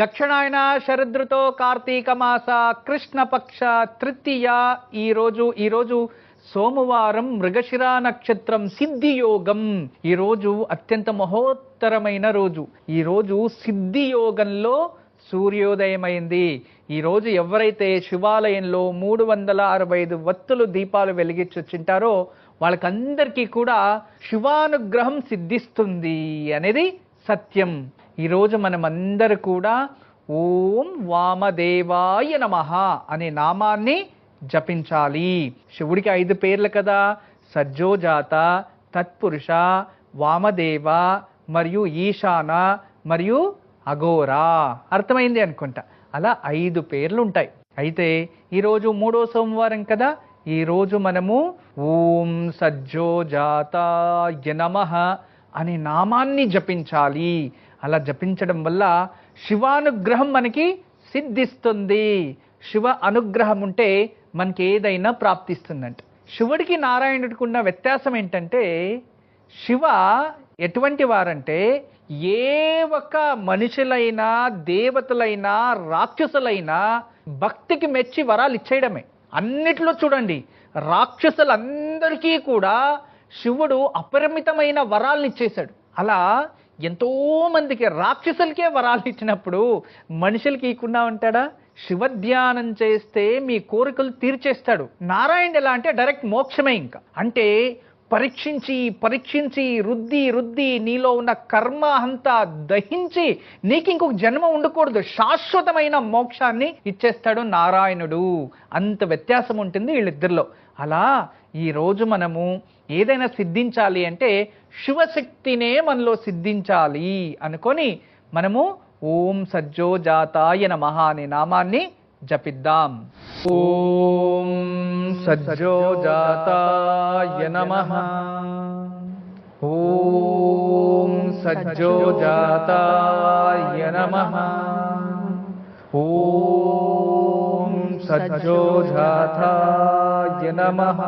దక్షిణాయన శరదృతో కార్తీక మాస కృష్ణపక్ష తృతీయ ఈరోజు ఈరోజు సోమవారం మృగశిర నక్షత్రం సిద్ధియోగం. ఈరోజు అత్యంత మహోత్తరమైన రోజు. ఈరోజు సిద్ధియోగంలో సూర్యోదయమైంది. ఈరోజు ఎవరైతే శివాలయంలో మూడు వందల అరవై ఐదు వత్తులు దీపాలు వెలిగించొచ్చింటారో వాళ్ళకందరికీ కూడా శివానుగ్రహం సిద్ధిస్తుంది అనేది సత్యం. ఈరోజు మనమందరూ కూడా ఓం వామదేవాయ నమః అనే నామాన్ని జపించాలి. శివుడికి ఐదు పేర్లు కదా. సజ్జోజాత తత్పురుష వామదేవ మరియు ఈశాన మరియు అఘోరా. అర్థమైంది అనుకుంటా. అలా ఐదు పేర్లు ఉంటాయి అయితే ఈరోజు మూడో సోమవారం కదా. ఈరోజు మనము ఓం సజ్జోజాతాయ నమః అనే నామాన్ని జపించాలి. అలా జపించడం వల్ల శివానుగ్రహం మనకి సిద్ధిస్తుంది. శివ అనుగ్రహం ఉంటే మనకి ఏదైనా ప్రాప్తిస్తుందంట. శివుడికి నారాయణుడికి ఉన్న వ్యత్యాసం ఏంటంటే శివ ఎటువంటి వారంటే ఏ ఒక్క మనుషులైనా దేవతలైనా రాక్షసులైనా భక్తికి మెచ్చి వరాలు ఇచ్చేయడమే. అన్నిట్లో చూడండి రాక్షసులందరికీ కూడా శివుడు అపరిమితమైన వరాలను ఇచ్చేశాడు. అలా ఎంతో మందికి రాక్షసులకే వరాలు ఇచ్చినప్పుడు మనుషులకి ఇవ్వకుండా ఉంటాడా? శివధ్యానం చేస్తే మీ కోరికలు తీర్చేస్తాడు. నారాయణ ఎలా అంటే డైరెక్ట్ మోక్షమే ఇంకా. అంటే పరీక్షించి పరీక్షించి రుద్ది రుద్ది నీలో ఉన్న కర్మ అంతా దహించి నీకు ఇంకొక జన్మ ఉండకూడదు. శాశ్వతమైన మోక్షాన్ని ఇచ్చేస్తాడు నారాయణుడు. అంత వ్యత్యాసం ఉంటుంది వీళ్ళిద్దరిలో. అలా ఈ రోజు మనము ఏదైనా సిద్ధించాలి అంటే శివశక్తినే మనలో సిద్ధించాలి అనుకొని మనము ఓం సజ్జోజాతాయ నమః అనే నామాన్ని జపిద్దాం. ఓం సజ్జోజాతాయ నమః. ఓం సజ్జోజాతాయ నమః. ఓం సజ్జోజాతాయ నమః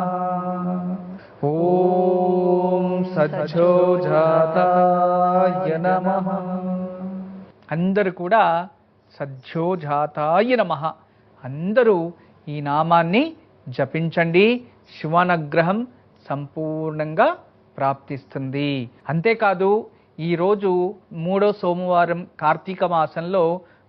ఓం సజ్జోజాతాయ నమః అందరూ కూడా సజ్జోజాతాయ నమః. అందరూ ఈ నామాన్ని జపించండి. శివానుగ్రహం సంపూర్ణంగా ప్రాప్తిస్తుంది. అంతేకాదు ఈరోజు మూడో సోమవారం కార్తీక మాసంలో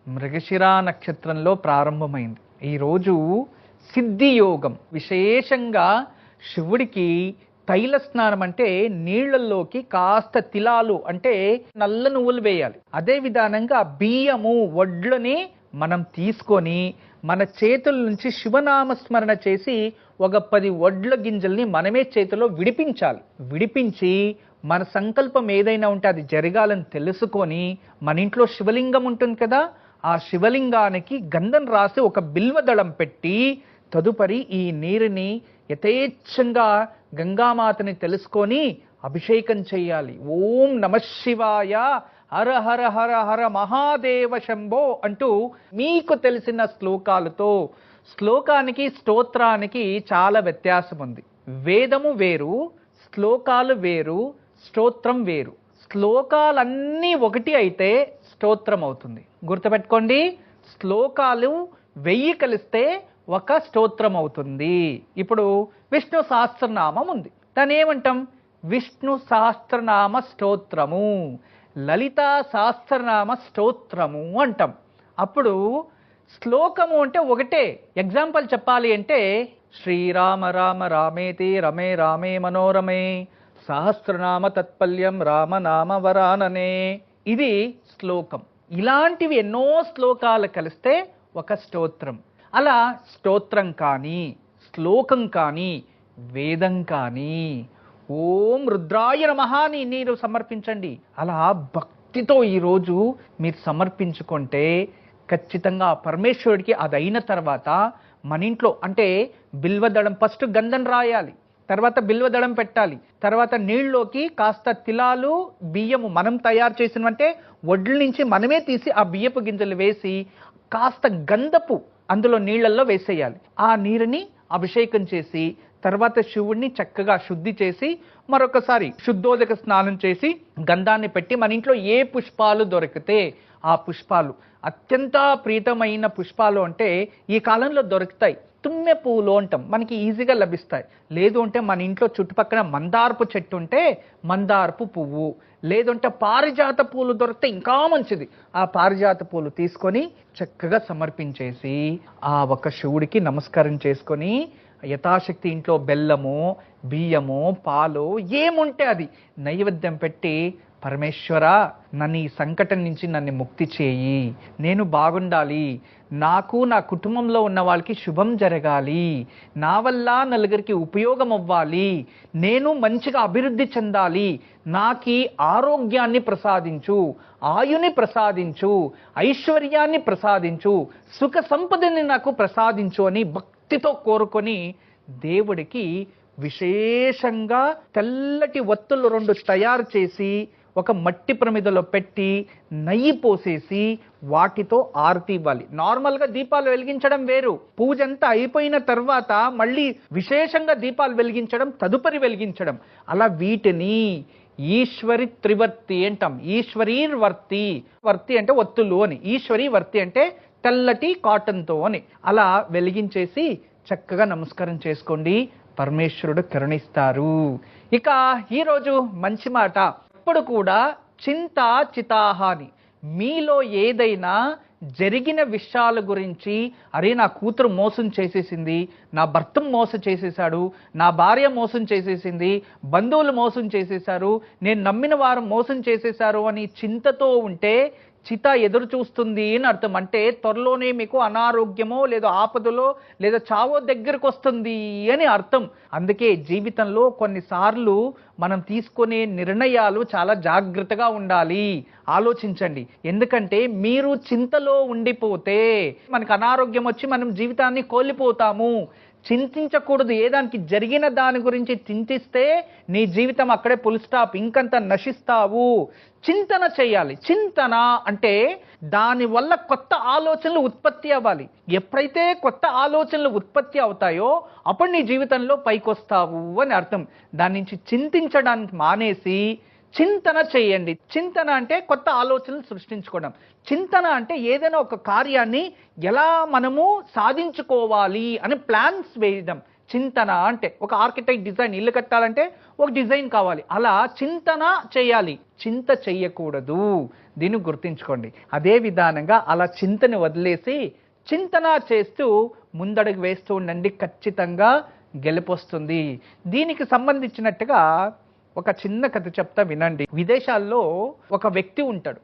మృగశిరా నక్షత్రంలో ప్రారంభమైంది. ఈరోజు సిద్ధియోగం విశేషంగా శివుడికి తైల స్నానం అంటే నీళ్ళలోకి కాస్త తిలాలు అంటే నల్ల నువ్వులు వేయాలి. అదే విధానంగా బియ్యము వడ్లని మనం తీసుకొని మన చేతుల నుంచి శివనామస్మరణ చేసి ఒక పది వడ్ల గింజల్ని మనమే చేతిలో విడిపించాలి. విడిపించి మన సంకల్పం ఏదైనా ఉంటే అది జరగాలని తెలుసుకొని మన ఇంట్లో శివలింగం ఉంటుంది కదా ఆ శివలింగానికి గంధం రాసి ఒక బిల్వదళం పెట్టి తదుపరి ఈ నీరుని యథేచ్ఛంగా గంగామాతని తెలుసుకొని అభిషేకం చేయాలి. ఓం నమ శివాయ. హర హర హర హర మహాదేవ శంభో అంటూ మీకు తెలిసిన శ్లోకాలతో శ్లోకానికి స్తోత్రానికి చాలా వ్యత్యాసం ఉంది. వేదము వేరు శ్లోకాలు వేరు స్తోత్రం వేరు. శ్లోకాలన్నీ ఒకటి అయితే స్తోత్రం అవుతుంది గుర్తుపెట్టుకోండి శ్లోకాలు వెయ్యి కలిస్తే ఒక స్తోత్రం అవుతుంది ఇప్పుడు విష్ణు సహస్రనామం ఉంది. దాని ఏమంటాం? విష్ణు సహస్రనామ స్తోత్రము లలిత సహస్రనామ స్తోత్రము అంటాం. అప్పుడు శ్లోకము అంటే ఒకటే. ఎగ్జాంపుల్ చెప్పాలి అంటే శ్రీరామ రామ రామేతి రమే రామే మనోరమే సహస్రనామ తత్పల్యం రామనామ వరాననే. ఇది శ్లోకం. ఇలాంటివి ఎన్నో శ్లోకాలు కలిస్తే ఒక స్తోత్రం. అలా స్తోత్రం కానీ శ్లోకం కానీ వేదం కానీ ఓం రుద్రాయ నమహాని నేను మీరు సమర్పించండి. అలా భక్తితో ఈరోజు మీరు సమర్పించుకుంటే ఖచ్చితంగా పరమేశ్వరుడికి అది అయిన తర్వాత మన ఇంట్లో అంటే బిల్వదళం ఫస్ట్ గంధం రాయాలి. తర్వాత బిల్వదళం పెట్టాలి. తర్వాత నీళ్ళలోకి కాస్త తిలాలు బియ్యము మనం తయారు చేసినవంటే వడ్ల నుంచి మనమే తీసి ఆ బియ్యపు గింజలు వేసి కాస్త గంధపు అందులో నీళ్ళల్లో వేసేయాలి. ఆ నీరుని అభిషేకం చేసి తర్వాత శివుణ్ణి చక్కగా శుద్ధి చేసి మరొకసారి శుద్ధోదక స్నానం చేసి గంధాన్ని పెట్టి మన ఇంట్లో ఏ పుష్పాలు దొరికితే ఆ పుష్పాలు. అత్యంత ప్రీతమైన పుష్పాలు అంటే ఈ కాలంలో దొరుకుతాయి. తుమ్మె పువ్వులు అంటాం. మనకి ఈజీగా లభిస్తాయి. లేదు అంటే మన ఇంట్లో చుట్టుపక్కల మందారపు చెట్టు ఉంటే మందారపు పువ్వు. లేదంటే పారిజాత పూలు దొరికితే ఇంకా మంచిది. ఆ పారిజాత పూలు తీసుకొని చక్కగా సమర్పించేసి ఆ ఒక శివుడికి నమస్కారం చేసుకొని యథాశక్తి ఇంట్లో బెల్లము బియ్యము పాలు ఏముంటే అది. నైవేద్యం పెట్టి పరమేశ్వర నన్ను ఈ సంకటం నుంచి నన్ను ముక్తి చేయి. నేను బాగుండాలి. నాకు నా కుటుంబంలో ఉన్న వాళ్ళకి శుభం జరగాలి. నా వల్ల నలుగురికి ఉపయోగం అవ్వాలి. నేను మంచిగా అభివృద్ధి చెందాలి. నాకి ఆరోగ్యాన్ని ప్రసాదించు ఆయుని ప్రసాదించు ఐశ్వర్యాన్ని ప్రసాదించు సుఖ సంపదని నాకు ప్రసాదించు అని భక్తితో కోరుకొని దేవుడికి విశేషంగా తెల్లటి ఒత్తులు రెండు తయారు చేసి ఒక మట్టి ప్రమిదలో పెట్టి నెయ్యి పోసేసి వాటితో ఆరతి ఇవ్వాలి. నార్మల్గా దీపాలు వెలిగించడం వేరు. పూజ అంతా అయిపోయిన తర్వాత మళ్ళీ విశేషంగా దీపాలు వెలిగించడం తదుపరి వెలిగించడం. అలా వీటిని ఈశ్వరి త్రివర్తి అంటాం. ఈశ్వరీర్ వర్తి వర్తి అంటే ఒత్తులు అని. ఈశ్వరి వర్తి అంటే తెల్లటి కాటన్తో అని. అలా వెలిగించేసి చక్కగా నమస్కారం చేసుకోండి. పరమేశ్వరుడు కరుణిస్తారు. ఇక ఈరోజు మంచి మాట. ఎప్పుడు కూడా చింత చితాహాని మీలో ఏదైనా జరిగిన విషయాల గురించి అరే నా కూతురు మోసం చేసేసింది నా భర్త మోసం చేసేసాడు నా భార్య మోసం చేసేసింది బంధువులు మోసం చేసేశారు నేను నమ్మిన వారు మోసం చేసేశారు అని చింతతో ఉంటే చిత ఎదురు చూస్తుంది అని అర్థం. అంటే త్వరలోనే మీకు అనారోగ్యమో లేదా ఆపదలో లేదా చావో దగ్గరకు వస్తుంది అని అర్థం. అందుకే జీవితంలో కొన్నిసార్లు మనం తీసుకునే నిర్ణయాలు చాలా జాగ్రత్తగా ఉండాలి. ఆలోచించండి. ఎందుకంటే మీరు చింతలో ఉండిపోతే మనకు అనారోగ్యం వచ్చి మనం జీవితాన్ని కోల్పోతాము. చింతించకూడదు. ఏదానికి జరిగిన దాని గురించి చింతిస్తే నీ జీవితం అక్కడే పుల్ స్టాప్ ఇంకంత నశిస్తావు. చింతన చేయాలి. చింతన అంటే దానివల్ల కొత్త ఆలోచనలు ఉత్పత్తి అవ్వాలి. ఎప్పుడైతే కొత్త ఆలోచనలు ఉత్పత్తి అవుతాయో అప్పుడు నీ జీవితంలో పైకొస్తావు అని అర్థం. దాని నుంచి చింతించడానికి మానేసి చింతన చేయండి. చింతన అంటే కొత్త ఆలోచనలు సృష్టించుకోవడం. చింతన అంటే ఏదైనా ఒక కార్యాన్ని ఎలా మనము సాధించుకోవాలి అని ప్లాన్స్ వేయడం. చింతన అంటే ఒక ఆర్కిటెక్ట్ డిజైన్ ఇల్లు కట్టాలంటే ఒక డిజైన్ కావాలి. అలా చింతన చేయాలి. చింత చెయ్యకూడదు. దీన్ని గుర్తుంచుకోండి. అదే విధానంగా అలా చింతని వదిలేసి చింతన చేస్తూ ముందడుగు వేస్తూ ఉండండి. ఖచ్చితంగా గెలుపొస్తుంది. దీనికి సంబంధించినట్టుగా ఒక చిన్న కథ చెప్తా వినండి. విదేశాల్లో ఒక వ్యక్తి ఉంటాడు.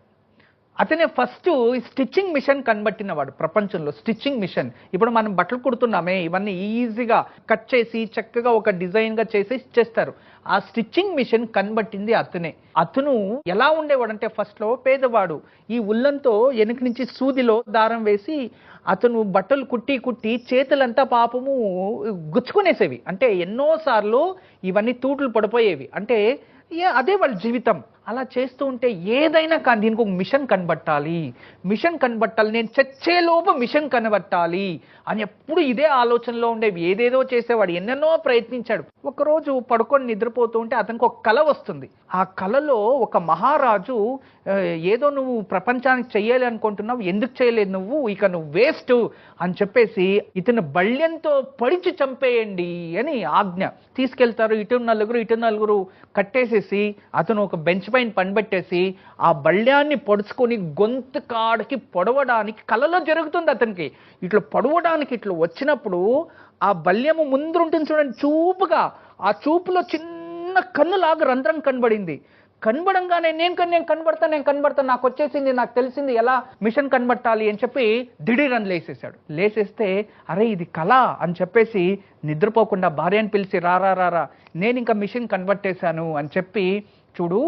అతనే ఫస్ట్ స్టిచ్చింగ్ మిషన్ కనబట్టినవాడు ప్రపంచంలో. Stitching machine. ఇప్పుడు మనం బట్టలు కుడుతున్నామే ఇవన్నీ ఈజీగా కట్ చేసి చక్కగా ఒక డిజైన్గా చేసి చేస్తారు. ఆ స్టిచ్చింగ్ మిషన్ కనబట్టింది అతనే. అతను ఎలా ఉండేవాడంటే ఫస్ట్లో పేదవాడు. ఈ ఉల్లంతో వెనక నుంచి సూదిలో దారం వేసి అతను బట్టలు కుట్టి కుట్టి చేతులంతా పాపము గుచ్చుకునేసేవి. అంటే ఎన్నోసార్లు ఇవన్నీ తూట్లు పడిపోయేవి. అంటే అదే వాళ్ళ జీవితం. అలా చేస్తూ ఉంటే ఏదైనా కానీ దీనికి ఒక మిషన్ కనబట్టాలి. మిషన్ కనబట్టాలి నేను చచ్చేలోపు మిషన్ కనబట్టాలి అని ఎప్పుడు ఇదే ఆలోచనలో ఉండేవి. ఏదేదో చేసేవాడు ఎన్నెన్నో ప్రయత్నించాడు. ఒకరోజు పడుకొని నిద్రపోతూ ఉంటే అతనికి ఒక కళ వస్తుంది. ఆ కళలో ఒక మహారాజు ఏదో నువ్వు ప్రపంచానికి చేయాలి అనుకుంటున్నావు ఎందుకు చేయలేదు నువ్వు? ఇక నువ్వు వేస్ట్ అని చెప్పేసి ఇతను బళ్యంతో పడిచి చంపేయండి అని ఆజ్ఞ. తీసుకెళ్తారు ఇటు నలుగురు ఇటు నలుగురు కట్టేసేసి అతను ఒక బెంచ్ పైన పనిపెట్టేసి ఆ బళ్యాన్ని పొడుచుకొని గొంతు కాడికి పొడవడానికి కలలో జరుగుతుంది అతనికి. ఇట్లా పొడవడానికి ఇట్లా వచ్చినప్పుడు ఆ బల్యము ముందు ఉంటుంది చూడండి చూపుగా. ఆ చూపులో చిన్న కన్నులాగా రంధ్రం కనబడింది. కనబడంగానే నేను కన్ నేను కనబడతా నేను కనబడతా నాకు వచ్చేసింది నాకు తెలిసింది ఎలా మిషన్ కనబట్టాలి అని చెప్పి దిడీరని లేసేసాడు లేసేస్తే అరే ఇది కళ అని చెప్పేసి నిద్రపోకుండా భార్యను పిలిచి రారా రారా నేను ఇంకా మిషన్ కనబట్టేశాను అని చెప్పి చూడు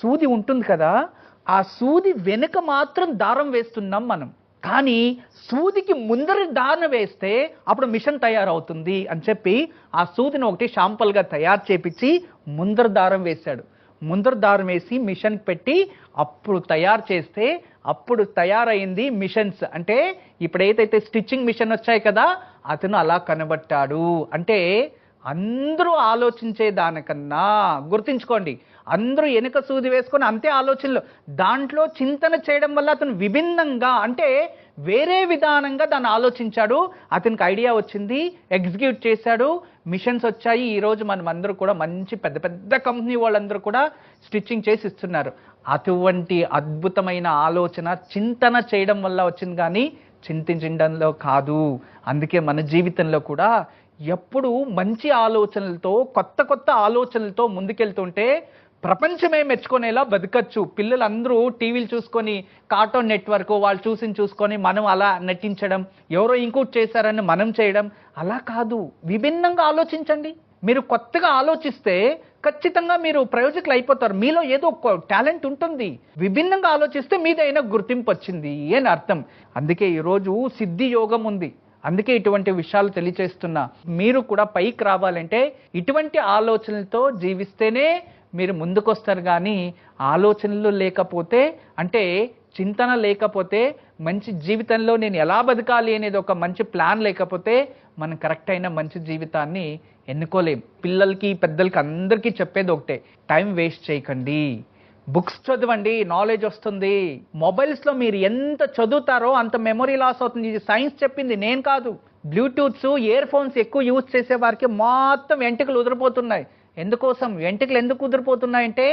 సూది ఉంటుంది కదా ఆ సూది వెనుక మాత్రం దారం వేస్తున్నాం మనం. కానీ సూదికి ముందర దారం వేస్తే అప్పుడు మిషన్ తయారవుతుంది అని చెప్పి ఆ సూదిని ఒకటి షాంపల్గా తయారు చేపించి ముందర దారం వేశాడు. ముందర దారం వేసి మిషన్ పెట్టి అప్పుడు తయారు చేస్తే అప్పుడు తయారైంది మిషన్స్. అంటే ఇప్పుడు ఏదైతే స్టిచ్చింగ్ మిషన్ వచ్చాయి కదా అతను అలా కనబట్టాడు. అంటే అందరూ ఆలోచించే దానికన్నా గుర్తుంచుకోండి అందరూ వెనుక సూది వేసుకొని అంతే ఆలోచనలు. దాంట్లో చింతన చేయడం వల్ల అతను విభిన్నంగా అంటే వేరే విధానంగా దాన్ని ఆలోచించాడు. అతనికి ఐడియా వచ్చింది ఎగ్జిక్యూట్ చేశాడు. మిషన్స్ వచ్చాయి. ఈరోజు మనం అందరూ కూడా మంచి పెద్ద పెద్ద కంపెనీ వాళ్ళందరూ కూడా స్టిచ్చింగ్ చేసి ఇస్తున్నారు. అటువంటి అద్భుతమైన ఆలోచన చింతన చేయడం వల్ల వచ్చింది కానీ చింతించడంలో కాదు. అందుకే మన జీవితంలో కూడా ఎప్పుడు మంచి ఆలోచనలతో కొత్త కొత్త ఆలోచనలతో ముందుకెళ్తుంటే ప్రపంచమే మెచ్చుకునేలా బతకచ్చు. పిల్లలందరూ టీవీలు చూసుకొని కార్టూన్ నెట్వర్క్ వాళ్ళు చూసి చూసుకొని మనం అలా నటించడం ఎవరో ఇంకోటి చేశారని మనం చేయడం అలా కాదు. విభిన్నంగా ఆలోచించండి. మీరు కొత్తగా ఆలోచిస్తే ఖచ్చితంగా మీరు ప్రయోజకులు అయిపోతారు. మీలో ఏదో ఒక టాలెంట్ ఉంటుంది. విభిన్నంగా ఆలోచిస్తే మీదైనా గుర్తింపు వచ్చింది అని అర్థం. అందుకే ఈరోజు సిద్ధి యోగం ఉంది. అందుకే ఇటువంటి విషయాలు తెలియచేస్తున్నా. మీరు కూడా పైకి రావాలంటే ఇటువంటి ఆలోచనలతో జీవిస్తేనే మీరు ముందుకొస్తారు కానీ ఆలోచనలు లేకపోతే అంటే చింతన లేకపోతే మంచి జీవితంలో నేను ఎలా బతకాలి అనేది ఒక మంచి ప్లాన్ లేకపోతే మనం కరెక్ట్ అయిన మంచి జీవితాన్ని ఎన్నుకోలేం. పిల్లలకి పెద్దలకి అందరికీ చెప్పేది ఒకటే టైం వేస్ట్ చేయకండి. బుక్స్ చదవండి నాలెడ్జ్ వస్తుంది. మొబైల్స్లో మీరు ఎంత చదువుతారో అంత మెమొరీ లాస్ అవుతుంది. ఇది సైన్స్ చెప్పింది నేను కాదు. బ్లూటూత్స్ ఇయర్ ఫోన్స్ ఎక్కువ యూజ్ చేసే వారికి మొత్తం వెంట్రుకలు ఉదిరిపోతున్నాయి. ఎందుకోసం వెంట్రుకలు ఎందుకు కుదిరిపోతున్నాయంటే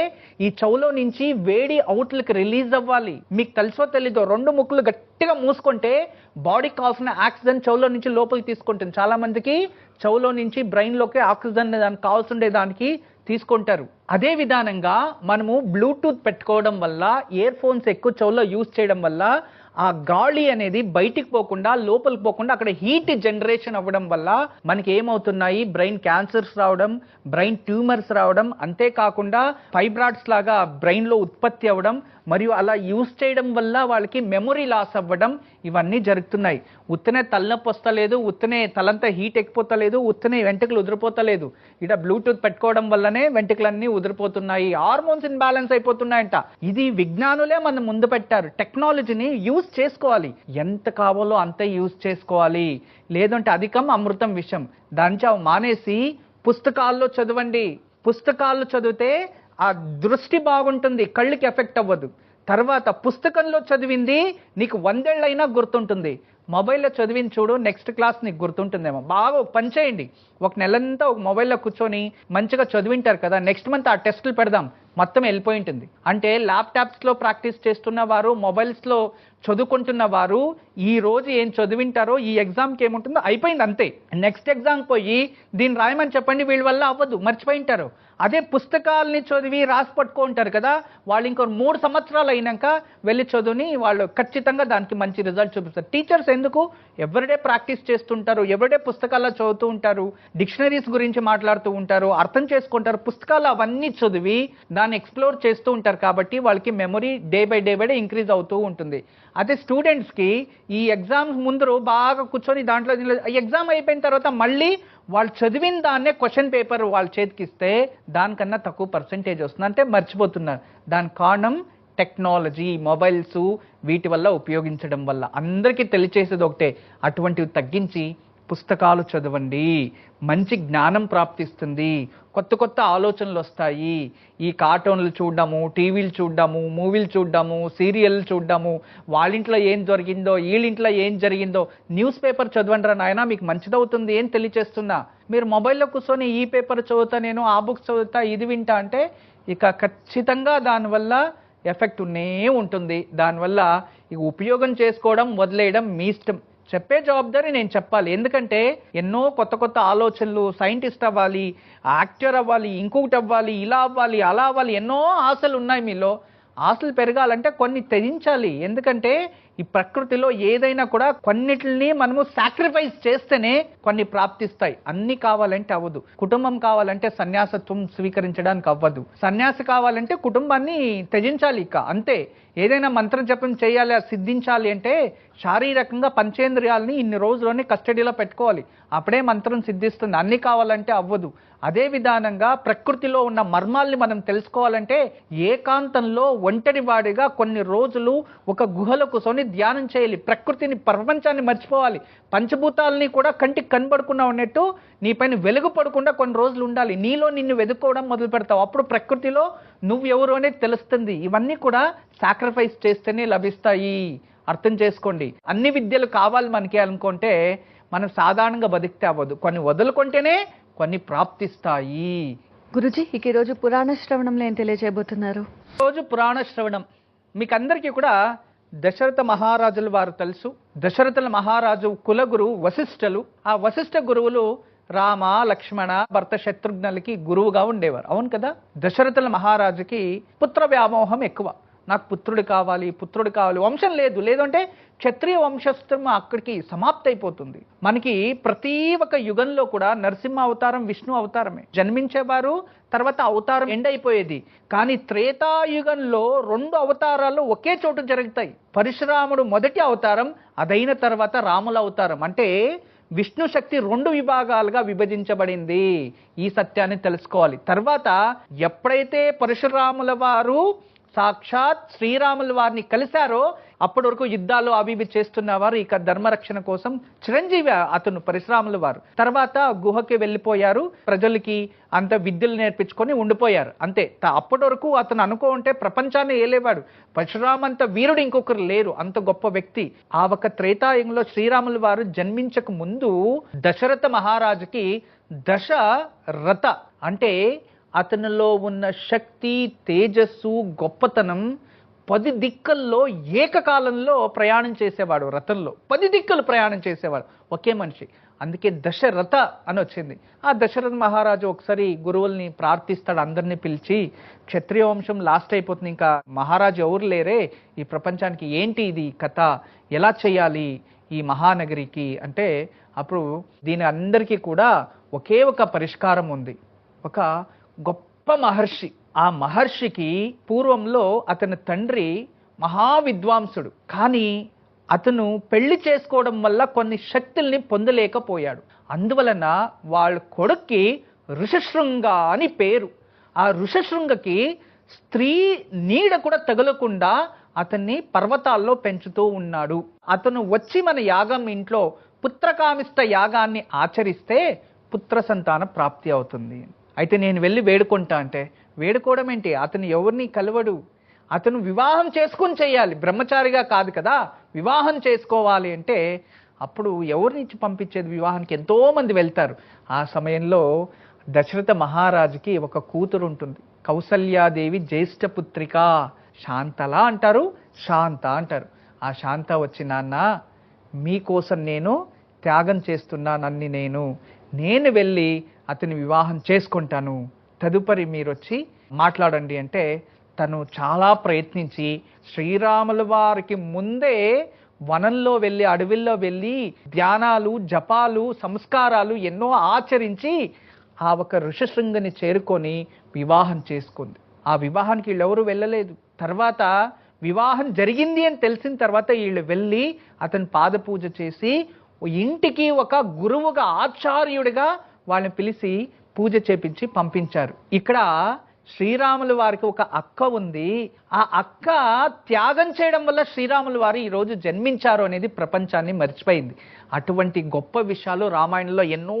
ఈ చెవులో నుంచి వేడి అవుట్లకు రిలీజ్ అవ్వాలి. మీకు తెలుసో తెలీదో రెండు ముక్కులు గట్టిగా మూసుకుంటే బాడీకి కావాల్సిన ఆక్సిజన్ చెవులో నుంచి లోపలికి తీసుకుంటుంది. చాలా మందికి చెవులో నుంచి బ్రెయిన్లోకి ఆక్సిజన్ దానికి కావాల్సిండే దానికి తీసుకుంటారు. అదే విధానంగా మనము బ్లూటూత్ పెట్టుకోవడం వల్ల ఇయర్ ఫోన్స్ ఎక్కువ చౌల్లో యూజ్ చేయడం వల్ల ఆ గాలి అనేది బయటికి పోకుండా లోపలికి పోకుండా అక్కడ హీట్ జనరేషన్ అవ్వడం వల్ల మనకి ఏమవుతున్నాయి? బ్రెయిన్ క్యాన్సర్స్ రావడం బ్రెయిన్ ట్యూమర్స్ రావడం అంతేకాకుండా ఫైబ్రాయిడ్స్ లాగా బ్రెయిన్లో ఉత్పత్తి అవ్వడం మరియు అలా యూజ్ చేయడం వల్ల వాళ్ళకి మెమొరీ లాస్ అవ్వడం ఇవన్నీ జరుగుతున్నాయి. ఉత్తనే తలనొప్పి వస్తలేదు ఉత్తనే తలంతా హీట్ ఎక్కిపోతలేదు ఉత్తనే వెంట్రుకలు ఉదిరిపోతలేదు. ఇట బ్లూటూత్ పెట్టుకోవడం వల్లనే వెంట్రుకలన్నీ ఉదిరిపోతున్నాయి. Hormones imbalance అయిపోతున్నాయంట. ఇది విజ్ఞానులే మనం ముందు పెట్టారు. టెక్నాలజీని యూజ్ చేసుకోవాలి. ఎంత కావాలో అంతే యూజ్ చేసుకోవాలి. లేదంటే అధికం అమృతం విషం. దాని మానేసి పుస్తకాల్లో చదవండి. పుస్తకాల్లో చదివితే ఆ దృష్టి బాగుంటుంది కళ్ళకి ఎఫెక్ట్ అవ్వదు. తర్వాత పుస్తకంలో చదివింది నీకు వందేళ్ళైనా గుర్తుంటుంది. మొబైల్లో చదివింది చూడు నెక్స్ట్ క్లాస్ నీకు గుర్తుంటుందేమో. బాగా ఒక పని చేయండి. ఒక నెలంతా ఒక మొబైల్లో కూర్చొని మంచిగా చదివింటారు కదా నెక్స్ట్ మంత్ ఆ టెస్టులు పెడదాం. మొత్తం వెళ్ళిపోయి ఉంటుంది. అంటే ల్యాప్టాప్స్లో ప్రాక్టీస్ చేస్తున్న వారు మొబైల్స్లో చదువుకుంటున్న వారు ఈ రోజు ఏం చదివింటారో ఈ ఎగ్జామ్కి ఏముంటుందో అయిపోయింది అంతే. నెక్స్ట్ ఎగ్జామ్ పోయి దీన్ని రాయమని చెప్పండి వీళ్ళ వల్ల అవ్వదు మర్చిపోయింటారు. అదే పుస్తకాలని చదివి రాసి పట్టుకుంటారు కదా వాళ్ళు ఇంకో మూడు సంవత్సరాలు అయినాక వెళ్ళి చదువుని వాళ్ళు ఖచ్చితంగా దానికి మంచి రిజల్ట్ చూపిస్తారు. టీచర్స్ ఎందుకు? ఎవరిడే ప్రాక్టీస్ చేస్తుంటారు ఎవరిడే పుస్తకాల్లో చదువుతూ ఉంటారు డిక్షనరీస్ గురించి మాట్లాడుతూ ఉంటారు అర్థం చేసుకుంటారు పుస్తకాలు అవన్నీ చదివి దాని దాన్ని ఎక్స్ప్లోర్ చేస్తూ ఉంటారు కాబట్టి వాళ్ళకి memory day by day by day increase అవుతూ ఉంటుంది. అదే స్టూడెంట్స్కి ఈ ఎగ్జామ్స్ ముందు బాగా కూర్చొని దాంట్లో ఎగ్జామ్ అయిపోయిన తర్వాత మళ్ళీ వాళ్ళు చదివిన దాన్నే క్వశ్చన్ పేపర్ వాళ్ళ చేతికి ఇస్తే దానికన్నా తక్కువ పర్సంటేజ్ వస్తుంది. అంటే మర్చిపోతున్నారు. దాని కారణం టెక్నాలజీ మొబైల్స్ వీటి వల్ల ఉపయోగించడం వల్ల. అందరికీ తెలియచేసేది ఒకటే. అటువంటివి తగ్గించి పుస్తకాలు చదవండి. మంచి జ్ఞానం ప్రాప్తిస్తుంది. కొత్త కొత్త ఆలోచనలు వస్తాయి. ఈ కార్టూన్లు చూడడము టీవీలు చూడడము మూవీలు చూడడము సీరియల్ చూడడము. వాళ్ళింట్లో ఏం జరిగిందో వీళ్ళింట్లో ఏం జరిగిందో న్యూస్ పేపర్ చదవండిరా నాయన మీకు మంచిదవుతుంది ఏం తెలియచేస్తున్నా. మీరు మొబైల్లో కూర్చొని ఈ పేపర్ చదువుతా నేను ఆ బుక్ చదువుతా ఇది వింటా అంటే ఇక ఖచ్చితంగా దానివల్ల ఎఫెక్ట్ ఉన్నే ఉంటుంది. దానివల్ల ఇక ఉపయోగం చేసుకోవడం వదిలేయడం మీ ఇష్టం. చెప్పే జవాబుదారి నేను చెప్పాలి. ఎందుకంటే ఎన్నో కొత్త కొత్త ఆలోచనలు సైంటిస్ట్ అవ్వాలి యాక్టర్ అవ్వాలి ఇంకొకటి అవ్వాలి ఇలా అవ్వాలి అలా అవ్వాలి ఎన్నో ఆశలు ఉన్నాయి మీలో. ఆశలు పెరగాలంటే కొన్ని త్యజించాలి. ఎందుకంటే ఈ ప్రకృతిలో ఏదైనా కూడా కొన్నిటిని మనము సాక్రిఫైస్ చేస్తేనే కొన్ని ప్రాప్తిస్తాయి. అన్ని కావాలంటే అవ్వదు. కుటుంబం కావాలంటే సన్యాసత్వం స్వీకరించడానికి అవ్వదు. సన్యాసి కావాలంటే కుటుంబాన్ని త్యజించాలి ఇక. అంతే. ఏదైనా మంత్ర జపం చేయాలి సిద్ధించాలి అంటే శారీరకంగా పంచేంద్రియాలని ఇన్ని రోజుల్లోనే కస్టడీలో పెట్టుకోవాలి. అప్పుడే మంత్రం సిద్ధిస్తుంది. అన్ని కావాలంటే అవ్వదు. అదే విధానంగా ప్రకృతిలో ఉన్న మర్మాల్ని మనం తెలుసుకోవాలంటే ఏకాంతంలో ఒంటరి వాడిగా కొన్ని రోజులు ఒక గుహలో కూర్చొని ధ్యానం చేయాలి. ప్రకృతిని ప్రపంచాన్ని మర్చిపోవాలి. పంచభూతాలని కూడా కంటికి కనబడుకున్నా ఉన్నట్టు నీ పైన వెలుగు పడకుండా కొన్ని రోజులు ఉండాలి. నీలో నిన్ను వెతుక్కోవడం మొదలు పెడతావు. అప్పుడు ప్రకృతిలో నువ్వు ఎవరు అనేది తెలుస్తుంది. ఇవన్నీ కూడా సాక్రిఫైస్ చేస్తేనే లభిస్తాయి. అర్థం చేసుకోండి. అన్ని విద్యలు కావాలి మనకి అనుకుంటే మనం సాధారణంగా బతికితే అవ్వదు. కొన్ని వదులుకుంటేనే కొన్ని ప్రాప్తిస్తాయి. గురుజీ ఇక ఈరోజు పురాణ శ్రవణంలో ఏం తెలియజేయబోతున్నారు? రోజు పురాణ శ్రవణం. మీకు అందరికీ కూడా దశరథ మహారాజుల వారు తెలుసు. దశరథుల మహారాజు కులగురు వశిష్ఠులు. ఆ వశిష్ఠ గురువులు రామ లక్ష్మణ భర్త శత్రుఘ్నులకి గురువుగా ఉండేవారు. అవును కదా? దశరథుల మహారాజుకి పుత్ర వ్యామోహం ఎక్కువ. నాకు పుత్రుడు కావాలి పుత్రుడు కావాలి వంశం లేదు. లేదంటే క్షత్రియ వంశస్థం అక్కడికి సమాప్తి అయిపోతుంది. మనకి ప్రతి ఒక్క యుగంలో కూడా నరసింహ అవతారం విష్ణు అవతారమే. జన్మించేవారు తర్వాత అవతారం ఎండ్ అయిపోయేది. కానీ త్రేతాయుగంలో రెండు అవతారాలు ఒకే చోటు జరుగుతాయి. పరశురాముడు మొదటి అవతారం అదైన తర్వాత రాముల అవతారం. అంటే విష్ణు శక్తి రెండు విభాగాలుగా విభజించబడింది. ఈ సత్యాన్ని తెలుసుకోవాలి. తర్వాత ఎప్పుడైతే పరశురాముల వారు సాక్షాత్ శ్రీరాముల వారిని కలిశారో అప్పటి వరకు యుద్ధాలు అవి ఇవి చేస్తున్నవారు ఇక ధర్మరక్షణ కోసం చిరంజీవి అతను పరశురాముల వారు. తర్వాత గుహకి వెళ్ళిపోయారు. ప్రజలకి అంత విద్యలు నేర్పించుకొని ఉండిపోయారు. అంతే. త- అప్పటి వరకు అతను అనుకో ఉంటే ప్రపంచాన్ని ఏలేవాడు. పరశురామంత వీరుడు ఇంకొకరు లేరు. అంత గొప్ప వ్యక్తి. ఆ ఒక త్రేతాయుగంలో శ్రీరాముల వారు జన్మించక ముందు దశరథ మహారాజుకి దశ రథ అంటే అతనిలో ఉన్న శక్తి తేజస్సు గొప్పతనం పది దిక్కల్లో ఏకకాలంలో ప్రయాణం చేసేవాడు రథంలో. పది దిక్కలు ప్రయాణం చేసేవాడు ఒకే మనిషి. అందుకే దశరథ అని వచ్చింది. ఆ దశరథ మహారాజు ఒకసారి గురువుల్ని ప్రార్థిస్తాడు అందరినీ పిలిచి క్షత్రియ వంశం లాస్ట్ అయిపోతుంది ఇంకా మహారాజు ఎవరు లేరే? ఈ ప్రపంచానికి ఏంటి ఇది కథ? ఎలా చేయాలి ఈ మహానగరికి? అంటే అప్పుడు దీని అందరికీ కూడా ఒకే ఒక పరిష్కారం ఉంది. ఒక గొప్ప మహర్షి. ఆ మహర్షికి పూర్వంలో అతని తండ్రి మహావిద్వాంసుడు. కానీ అతను పెళ్ళి చేసుకోవడం వల్ల కొన్ని శక్తుల్ని పొందలేకపోయాడు. అందువలన వాళ్ళ కొడుక్కి ఋషశృంగ అని పేరు. ఆ ఋషశృంగకి స్త్రీ నీడ కూడా తగలకుండా అతన్ని పర్వతాల్లో పెంచుతూ ఉన్నాడు. అతను వచ్చి మన యాగం ఇంట్లో పుత్రకామిష్ట యాగాన్ని ఆచరిస్తే పుత్ర సంతాన ప్రాప్తి అవుతుంది. అయితే నేను వెళ్ళి వేడుకుంటా అంటే వేడుకోవడం ఏంటి? అతను ఎవరిని కలవడు. అతను వివాహం చేసుకుని చేయాలి. బ్రహ్మచారిగా కాదు కదా. వివాహం చేసుకోవాలి అంటే అప్పుడు ఎవరినిచ్చి పంపించేది? వివాహానికి ఎంతోమంది వెళ్తారు. ఆ సమయంలో దశరథ మహారాజుకి ఒక కూతురు ఉంటుంది. కౌసల్యాదేవి జ్యేష్ఠ పుత్రిక శాంతల అంటారు శాంత అంటారు. ఆ శాంత వచ్చి నాన్న మీకోసం నేను త్యాగం చేస్తున్నానన్ని నేను. నేను వెళ్ళి అతని వివాహం చేసుకుంటాను. తదుపరి మీరు వచ్చి మాట్లాడండి అంటే తను చాలా ప్రయత్నించి శ్రీరాముల వారికి ముందే వనంలో వెళ్ళి అడవిల్లో వెళ్ళి ధ్యానాలు జపాలు సంస్కారాలు ఎన్నో ఆచరించి ఆ ఒక ఋషశృంగని చేరుకొని వివాహం చేసుకుంది. ఆ వివాహానికి వీళ్ళెవరు వెళ్ళలేదు. తర్వాత వివాహం జరిగింది అని తెలిసిన తర్వాత వీళ్ళు వెళ్ళి అతను పాదపూజ చేసి ఇంటికి ఒక గురువుగా ఆచార్యుడిగా వాళ్ళని పిలిచి పూజ చేపించి పంపించారు. ఇక్కడ శ్రీరాముల వారికి ఒక అక్క ఉంది. ఆ అక్క త్యాగం చేయడం వల్ల శ్రీరాములు వారు ఈరోజు జన్మించారు అనేది ప్రపంచాన్ని మర్చిపోయింది. అటువంటి గొప్ప విషయాలు రామాయణంలో ఎన్నో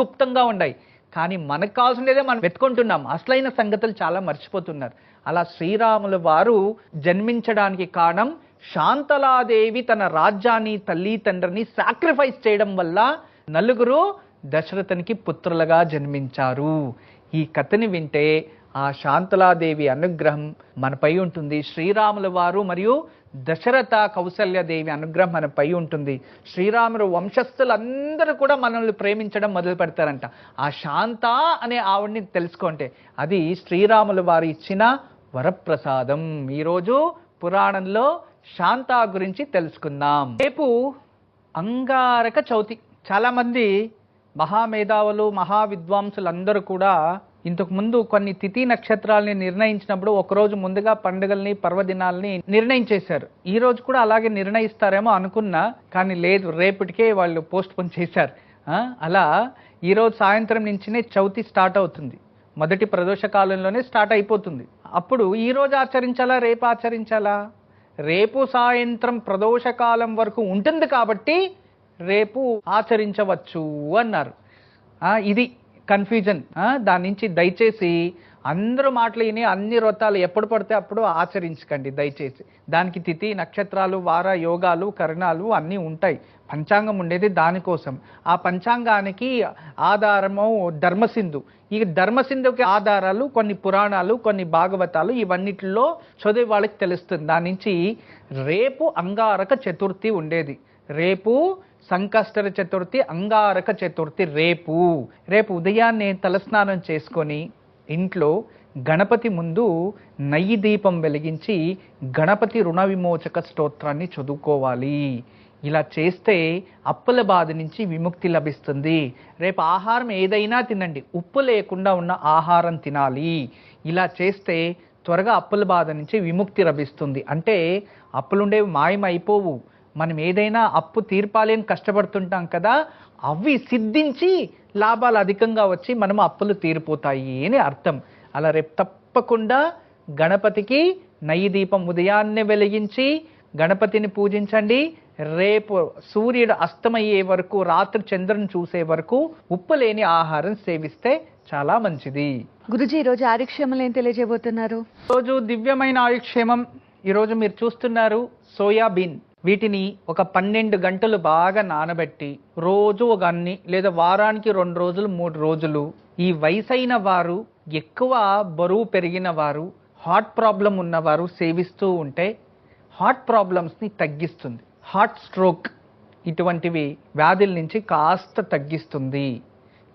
గుప్తంగా ఉన్నాయి. కానీ మనకు కావాల్సినదే మనం వెతుకుంటున్నాం అసలైన సంగతులు చాలా మర్చిపోతున్నారు. అలా శ్రీరాముల వారు జన్మించడానికి కారణం శాంతలాదేవి తన రాజ్యాన్ని తల్లి తండ్రిని సాక్రిఫైస్ చేయడం వల్ల నలుగురు దశరథునికి పుత్రులుగా జన్మించారు. ఈ కథని వింటే ఆ శాంతలాదేవి అనుగ్రహం మనపై ఉంటుంది. శ్రీరాముల వారు మరియు దశరథ కౌశల్యదేవి అనుగ్రహం మనపై ఉంటుంది. శ్రీరాముడు వంశస్థులందరూ కూడా మనల్ని ప్రేమించడం మొదలు పెడతారంట. ఆ శాంత అనే ఆవిడ్ని తెలుసుకుంటే అది శ్రీరాముల వారు ఇచ్చిన వరప్రసాదం. ఈరోజు పురాణంలో శాంత గురించి తెలుసుకుందాం. రేపు అంగారక చవితి. చాలామంది మహామేధావులు మహావిద్వాంసులందరూ కూడా ఇంతకుముందు కొన్ని తిథి నక్షత్రాలని నిర్ణయించినప్పుడు ఒకరోజు ముందుగా పండుగల్ని పర్వదినాల్ని నిర్ణయించేశారు. ఈ రోజు కూడా అలాగే నిర్ణయిస్తారేమో అనుకున్నా కానీ లేదు రేపటికే వాళ్ళు పోస్ట్ పోన్ చేశారు అలా అలా ఈరోజు సాయంత్రం నుంచినే చవితి స్టార్ట్ అవుతుంది. మొదటి ప్రదోష కాలంలోనే స్టార్ట్ అయిపోతుంది. అప్పుడు ఈ రోజు ఆచరించాలా రేపు ఆచరించాలా? రేపు సాయంత్రం ప్రదోష కాలం వరకు ఉంటుంది కాబట్టి రేపు ఆచరించవచ్చు అన్నారు. ఇది కన్ఫ్యూజన్ దాని నుంచి దయచేసి అందరూ మాటలు విని అన్ని వ్రతాలు ఎప్పుడు పడితే అప్పుడు ఆచరించకండి దయచేసి. దానికి తిథి నక్షత్రాలు వార యోగాలు కరణాలు అన్నీ ఉంటాయి. పంచాంగం ఉండేది దానికోసం. ఆ పంచాంగానికి ఆధారము ధర్మసింధు. ఈ ధర్మసింధుకి ఆధారాలు కొన్ని పురాణాలు కొన్ని భాగవతాలు ఇవన్నిటిలో చదివి వాళ్ళకి తెలుస్తుంది. దాని నుంచి రేపు అంగారక చతుర్థి ఉండేది. రేపు సంకష్టర చతుర్థి అంగారక చతుర్థి రేపు. రేపు ఉదయాన్నే తలస్నానం చేసుకొని ఇంట్లో గణపతి ముందు నయ్యి దీపం వెలిగించి గణపతి రుణ విమోచక స్తోత్రాన్ని చదువుకోవాలి. ఇలా చేస్తే అప్పుల బాధ నుంచి విముక్తి లభిస్తుంది. రేపు ఆహారం ఏదైనా తినండి. ఉప్పు లేకుండా ఉన్న ఆహారం తినాలి. ఇలా చేస్తే త్వరగా అప్పుల బాధ నుంచి విముక్తి లభిస్తుంది. అంటే అప్పులుండేవి మాయమైపోవు. మనం ఏదైనా అప్పు తీర్పాలి అని కష్టపడుతుంటాం కదా అవి సిద్ధించి లాభాలు అధికంగా వచ్చి మనం అప్పులు తీరిపోతాయి అని అర్థం. అలా రేపు తప్పకుండా గణపతికి నయ్యి దీపం ఉదయాన్నే వెలిగించి గణపతిని పూజించండి. రేపు సూర్యుడు అస్తమయ్యే వరకు రాత్రి చంద్రుని చూసే వరకు ఉప్పు లేని ఆహారం సేవిస్తే చాలా మంచిది. గురుజీ ఈ రోజు ఆరిక్షేమలు ఏం తెలియజేయబోతున్నారు? రోజు దివ్యమైన ఆయుక్షేమం ఈరోజు మీరు చూస్తున్నారు సోయాబీన్. వీటిని ఒక పన్నెండు గంటలు బాగా నానబెట్టి రోజు ఒక అన్ని లేదా వారానికి రెండు రోజులు మూడు రోజులు. ఈ వయసైన వారు ఎక్కువ బరువు పెరిగిన వారు హార్ట్ ప్రాబ్లం ఉన్నవారు సేవిస్తూ ఉంటే హార్ట్ ప్రాబ్లమ్స్ని తగ్గిస్తుంది. హార్ట్ స్ట్రోక్ ఇటువంటివి వ్యాధుల నుంచి కాస్త తగ్గిస్తుంది.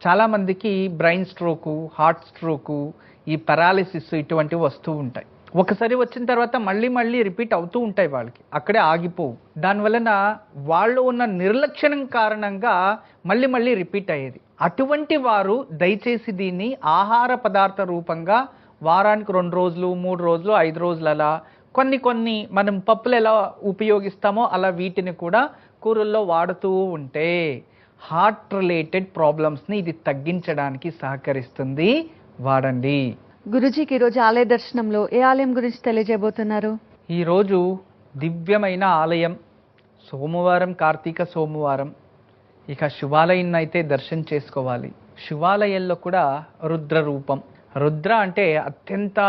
చాలామందికి బ్రెయిన్ స్ట్రోకు హార్ట్ స్ట్రోకు ఈ పెరాలిసిస్ ఇటువంటివి వస్తూ ఉంటాయి. ఒకసారి వచ్చిన తర్వాత మళ్ళీ మళ్ళీ రిపీట్ అవుతూ ఉంటాయి వాళ్ళకి. అక్కడే ఆగిపోవు. దానివలన వాళ్ళు ఉన్న నిర్లక్ష్యం కారణంగా మళ్ళీ మళ్ళీ రిపీట్ అయ్యేది. అటువంటి వారు దయచేసి దీన్ని ఆహార పదార్థ రూపంగా వారానికి రెండు రోజులు మూడు రోజులు ఐదు రోజులు అలా కొన్ని కొన్ని మనం పప్పులు ఎలా ఉపయోగిస్తామో అలా వీటిని కూడా కూరల్లో వాడుతూ ఉంటే హార్ట్ రిలేటెడ్ ప్రాబ్లమ్స్ని ఇది తగ్గించడానికి సహకరిస్తుంది. వాడండి. గురుజీకి ఈరోజు ఆలయ దర్శనంలో ఏ ఆలయం గురించి తెలియజేయబోతున్నారు? ఈరోజు దివ్యమైన ఆలయం సోమవారం కార్తీక సోమవారం. ఇక శివాలయం అయితే దర్శనం చేసుకోవాలి. శివాలయంలో కూడా రుద్ర రూపం. రుద్ర అంటే అత్యంత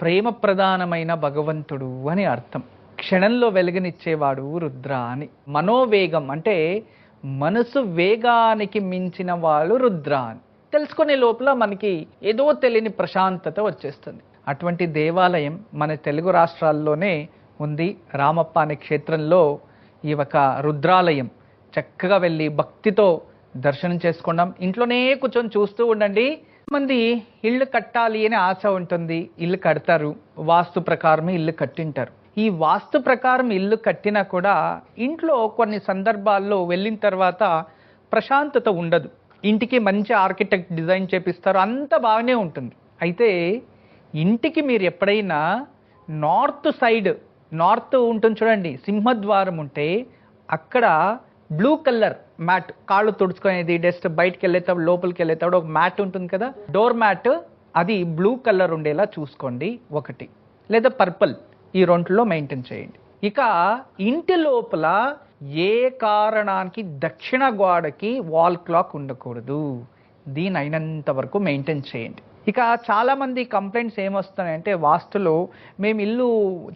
ప్రేమ ప్రధానమైన భగవంతుడు అని అర్థం. క్షణంలో వెలుగునిచ్చేవాడు రుద్ర అని. మనోవేగం అంటే మనసు వేగానికి మించిన వాళ్ళు రుద్ర అని. తెలుసుకునే లోపల మనకి ఏదో తెలియని ప్రశాంతత వచ్చేస్తుంది. అటువంటి దేవాలయం మన తెలుగు రాష్ట్రాల్లోనే ఉంది. రామప్ప అనే క్షేత్రంలో ఈ ఒక రుద్రాలయం. చక్కగా వెళ్ళి భక్తితో దర్శనం చేసుకున్నాం. ఇంట్లోనే కూర్చొని చూస్తూ ఉండండి. మంది ఇల్లు కట్టాలి అని ఆశ ఉంటుంది. ఇల్లు కడతారు. వాస్తు ప్రకారం ఇల్లు కట్టింటారు. ఈ వాస్తు ప్రకారం ఇల్లు కట్టినా కూడా ఇంట్లో కొన్ని సందర్భాల్లో వెళ్ళిన తర్వాత ప్రశాంతత ఉండదు. ఇంటికి మంచి ఆర్కిటెక్ట్ డిజైన్ చేపిస్తారు అంత బాగానే ఉంటుంది. అయితే ఇంటికి మీరు ఎప్పుడైనా నార్త్ సైడ్ నార్త్ ఉంటుంది చూడండి సింహద్వారం ఉంటే అక్కడ బ్లూ కలర్ మ్యాట్ కాళ్ళు తుడుచుకునేది డస్ట్ బయటకు వెళ్ళేటప్పుడు లోపలికి వెళ్ళేటప్పుడు ఒక మ్యాట్ ఉంటుంది కదా డోర్ మ్యాట్ అది బ్లూ కలర్ ఉండేలా చూసుకోండి ఒకటి. లేదా పర్పుల్ ఈ రెంట్లో మెయింటైన్ చేయండి. ఇక ఇంటి లోపల ఏ కారణానికి దక్షిణ గోడకి వాల్ క్లాక్ ఉండకూడదు? దీని అయినంత వరకు మెయింటైన్ చేయండి. ఇక చాలామంది కంప్లైంట్స్ ఏమొస్తున్నాయంటే వాస్తులో మేము ఇల్లు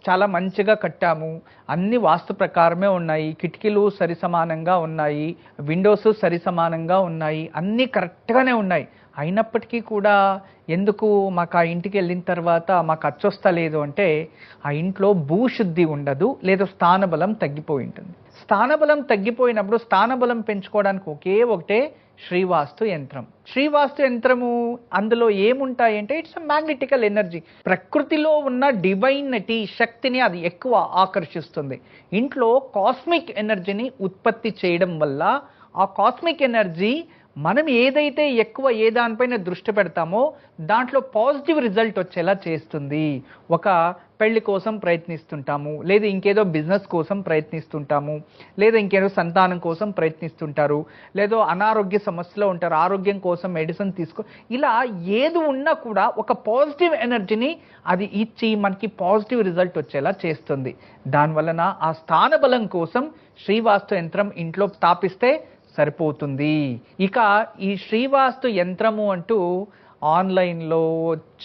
చాలా మంచిగా కట్టాము అన్ని వాస్తు ప్రకారమే ఉన్నాయి కిటికీలు సరిసమానంగా ఉన్నాయి విండోస్ సరి సమానంగా ఉన్నాయి అన్నీ కరెక్ట్గానే ఉన్నాయి. అయినప్పటికీ కూడా ఎందుకు మాకు ఆ ఇంటికి వెళ్ళిన తర్వాత మాకు అచ్చొస్తలేదు అంటే ఆ ఇంట్లో భూశుద్ధి ఉండదు లేదా స్థానబలం తగ్గిపోయి ఉంటుంది. స్థానబలం తగ్గిపోయినప్పుడు స్థానబలం పెంచుకోవడానికి ఒకే ఒకటే శ్రీవాస్తు యంత్రం. శ్రీవాస్తు యంత్రము అందులో ఏముంటాయి అంటే ఇట్స్ మ్యాగ్నెటికల్ ఎనర్జీ ప్రకృతిలో ఉన్న డివైనిటీ శక్తిని అది ఎక్కువ ఆకర్షిస్తుంది. ఇంట్లో కాస్మిక్ ఎనర్జీని ఉత్పత్తి చేయడం వల్ల ఆ కాస్మిక్ ఎనర్జీ మనం ఏదైతే ఎక్కువ ఏ దానిపైన దృష్టి పెడతామో దాంట్లో పాజిటివ్ రిజల్ట్ వచ్చేలా చేస్తుంది. ఒక పెళ్ళి కోసం ప్రయత్నిస్తుంటాము లేదా ఇంకేదో బిజినెస్ కోసం ప్రయత్నిస్తుంటాము లేదా ఇంకేదో సంతానం కోసం ప్రయత్నిస్తుంటారు లేదో అనారోగ్య సమస్యలో ఉంటారు ఆరోగ్యం కోసం మెడిసిన్ తీసుకో ఇలా ఏది ఉన్నా కూడా ఒక పాజిటివ్ ఎనర్జీని అది ఇచ్చి మనకి పాజిటివ్ రిజల్ట్ వచ్చేలా చేస్తుంది. దానివలన ఆ స్థానబలం కోసం శ్రీవాస్తు యంత్రం ఇంట్లో స్థాపిస్తే సరిపోతుంది. ఇక ఈ శ్రీవాస్తు యంత్రము అంటూ ఆన్లైన్లో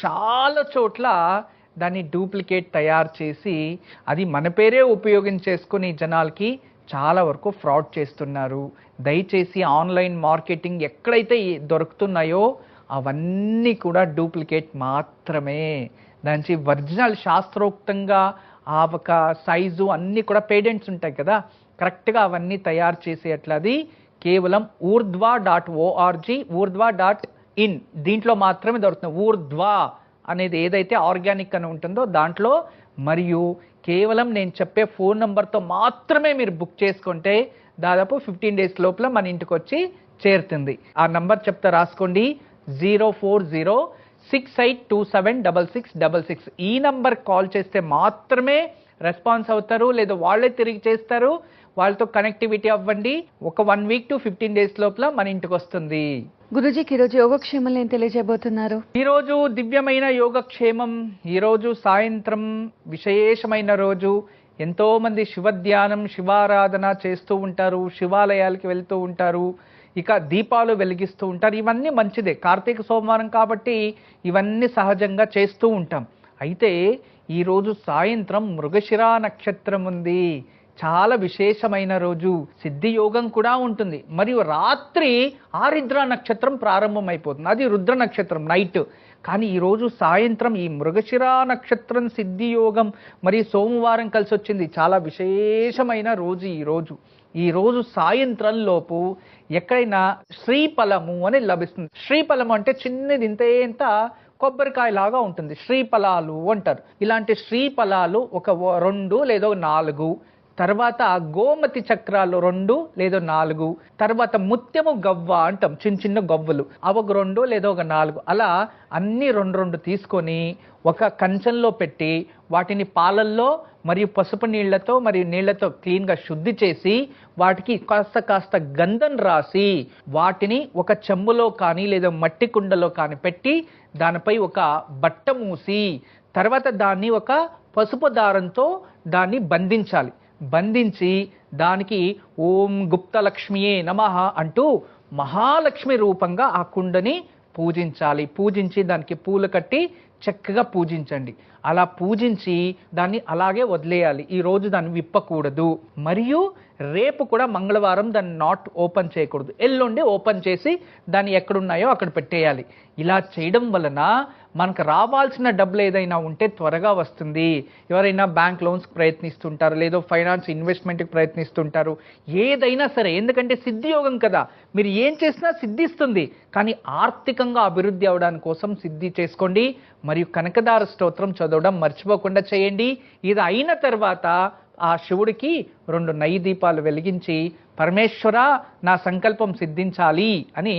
చాలా చోట్ల దాన్ని డూప్లికేట్ తయారు చేసి అది మన పేరే ఉపయోగించేసుకుని జనాలకి చాలా వరకు ఫ్రాడ్ చేస్తున్నారు. దయచేసి ఆన్లైన్ మార్కెటింగ్ ఎక్కడైతే దొరుకుతున్నాయో అవన్నీ కూడా డూప్లికేట్ మాత్రమే. దానికి ఒరిజినల్ శాస్త్రోక్తంగా ఆ ఒక సైజు అన్నీ కూడా పేడెంట్స్ ఉంటాయి కదా కరెక్ట్గా అవన్నీ తయారు చేసేట్లది కేవలం Urdhva dot ORG Urdhva dot in. దీంట్లో మాత్రమే దొరుకుతుంది. ఊర్ధ్వా అనేది ఏదైతే ఆర్గానిక్ అని ఉంటుందో దాంట్లో. మరియు కేవలం నేను చెప్పే ఫోన్ నెంబర్తో మాత్రమే మీరు బుక్ చేసుకుంటే దాదాపు ఫిఫ్టీన్ డేస్ లోపల మన ఇంటికి వచ్చి చేరుతుంది. ఆ నంబర్ చెప్తా రాసుకోండి. Zero four zero six eight two seven double six double six. ఈ నంబర్ కాల్ చేస్తే మాత్రమే రెస్పాన్స్ అవుతారు లేదా వాళ్ళే తిరిగి చేస్తారు. వాళ్ళతో కనెక్టివిటీ అవ్వండి. ఒక one week to fifteen days లోపల మన ఇంటికి వస్తుంది. గురుజీకి ఈరోజు యోగక్షేమాలు ఏం తెలియజేయబోతున్నారు. ఈరోజు దివ్యమైన యోగక్షేమం ఈరోజు సాయంత్రం విశేషమైన రోజు. ఎంతో మంది శివధ్యానం శివారాధన చేస్తూ ఉంటారు శివాలయాలకి వెళ్తూ ఉంటారు. ఇక దీపాలు వెలిగిస్తూ ఉంటారు. ఇవన్నీ మంచిదే. కార్తీక సోమవారం కాబట్టి ఇవన్నీ సహజంగా చేస్తూ ఉంటాం. అయితే ఈరోజు సాయంత్రం మృగశిరా నక్షత్రం ఉంది. చాలా విశేషమైన రోజు సిద్ధి యోగం కూడా ఉంటుంది. మరియు రాత్రి ఆరిద్ర నక్షత్రం ప్రారంభమైపోతుంది. అది రుద్ర నక్షత్రం నైట్. కానీ ఈరోజు సాయంత్రం ఈ మృగశిరా నక్షత్రం సిద్ధి యోగం మరియు సోమవారం కలిసి వచ్చింది. చాలా విశేషమైన రోజు ఈరోజు ఈరోజు ఈ రోజు సాయంత్రం లోపు ఎక్కడైనా శ్రీఫలము అని లభిస్తుంది. శ్రీఫలము అంటే చిన్నది ఇంత ఇంత ఉంటుంది. శ్రీఫలాలు అంటారు. ఇలాంటి శ్రీఫలాలు ఒక రెండు లేదా నాలుగు తర్వాత గోమతి చక్రాలు రెండు లేదా నాలుగు తర్వాత ముత్యము గవ్వ అంటాం చిన్న చిన్న గవ్వలు. అవి ఒక రెండు లేదా ఒక నాలుగు. అలా అన్ని రెండు రెండు తీసుకొని ఒక కంచంలో పెట్టి వాటిని పాలల్లో మరియు పసుపు నీళ్ళతో మరియు నీళ్ళతో క్లీన్గా శుద్ధి చేసి వాటికి కాస్త కాస్త గంధం రాసి వాటిని ఒక చెంబులో కానీ లేదా మట్టి కుండలో కానీ పెట్టి దానిపై ఒక బట్ట మూసి తర్వాత దాన్ని ఒక పసుపు దారంతో దాన్ని బంధించాలి. బంధించి దానికి ఓం గుప్తలక్ష్మియే నమః అంటూ మహాలక్ష్మి రూపంగా ఆ కుండని పూజించాలి. పూజించి దానికి పూలు కట్టి చక్కగా పూజించండి. అలా పూజించి దాన్ని అలాగే వదిలేయాలి. ఈ రోజు దాన్ని విప్పకూడదు. మరియు రేపు కూడా మంగళవారం దాన్ని నాట్ ఓపెన్ చేయకూడదు. ఎల్లుండి ఓపెన్ చేసి దాన్ని ఎక్కడున్నాయో అక్కడ పెట్టేయాలి. ఇలా చేయడం వలన మనకు రావాల్సిన డబ్బులు ఏదైనా ఉంటే త్వరగా వస్తుంది. ఎవరైనా బ్యాంక్ లోన్స్ ప్రయత్నిస్తుంటారు లేదో ఫైనాన్స్ ఇన్వెస్ట్మెంట్కి ప్రయత్నిస్తుంటారు. ఏదైనా సరే ఎందుకంటే సిద్ధియోగం కదా. మీరు ఏం చేసినా సిద్ధిస్తుంది. కానీ ఆర్థికంగా అభివృద్ధి అవడానికి కోసం సిద్ధి చేసుకోండి. మరియు కనకదార స్తోత్రం చదవడం మర్చిపోకుండా చేయండి. ఇది అయిన తర్వాత ఆ శివుడికి రెండు నై దీపాలు వెలిగించి పరమేశ్వర నా సంకల్పం సిద్ధించాలి అని